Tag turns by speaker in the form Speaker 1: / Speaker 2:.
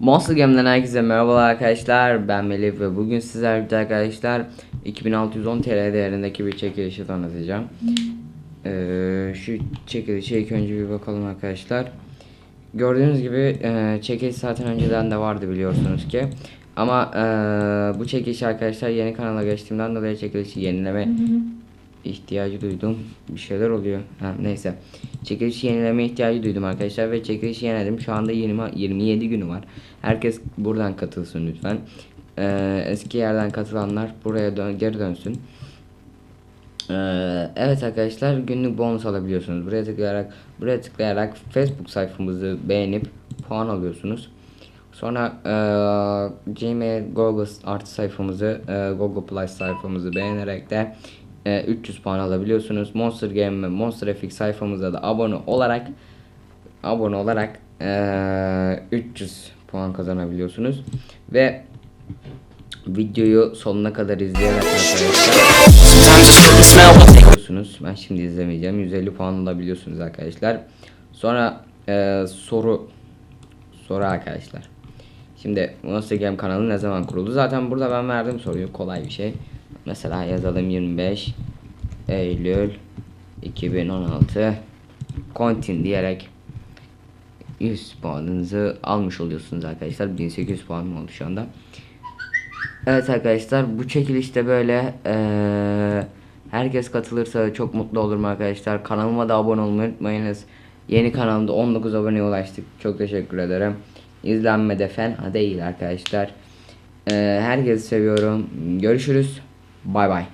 Speaker 1: Monster Game'den herkese merhabalar arkadaşlar. Ben Melih ve bugün sizlerle birlikte arkadaşlar 2610 TL değerindeki bir çekilişi tanıtacağım. Ee, şu çekilişe ilk önce bir bakalım arkadaşlar. Gördüğünüz gibi e, çekiliş zaten önceden de vardı biliyorsunuz ki. Ama e, bu çekiliş arkadaşlar yeni kanala geçtiğimden dolayı çekilişi yenileme ihtiyacı duydum. Bir şeyler oluyor. Ha, neyse. Çekilişi yenileme ihtiyacı duydum arkadaşlar ve çekilişi yeniledim. Şu anda 20, 27 günü var. Herkes buradan katılsın lütfen. Ee, eski yerden katılanlar buraya dön geri dönsün. Ee, evet arkadaşlar günlük bonus alabiliyorsunuz. Buraya tıklayarak buraya tıklayarak Facebook sayfamızı beğenip puan alıyorsunuz. Sonra e, Gmail Google artı sayfamızı e, Google Plus sayfamızı beğenerek de e, 300 puan alabiliyorsunuz. Monster Game ve Monster FX sayfamıza da abone olarak abone olarak e, 300 puan kazanabiliyorsunuz ve videoyu sonuna kadar izleyerek arkadaşlar. Ben şimdi izlemeyeceğim. 150 puan alabiliyorsunuz arkadaşlar. Sonra e, soru soru arkadaşlar. Şimdi Monster Game kanalı ne zaman kuruldu? Zaten burada ben verdim soruyu. Kolay bir şey. Mesela yazalım 25 Eylül 2016 Kontin diyerek 100 puanınızı almış oluyorsunuz arkadaşlar. 1800 puan mı oldu şu anda? Evet arkadaşlar bu çekilişte böyle eee, herkes katılırsa çok mutlu olurum arkadaşlar. Kanalıma da abone olmayı unutmayınız. Yeni kanalımda 19 aboneye ulaştık. Çok teşekkür ederim. İzlenmede fena değil arkadaşlar. Eee herkesi seviyorum. Görüşürüz. Bay bay.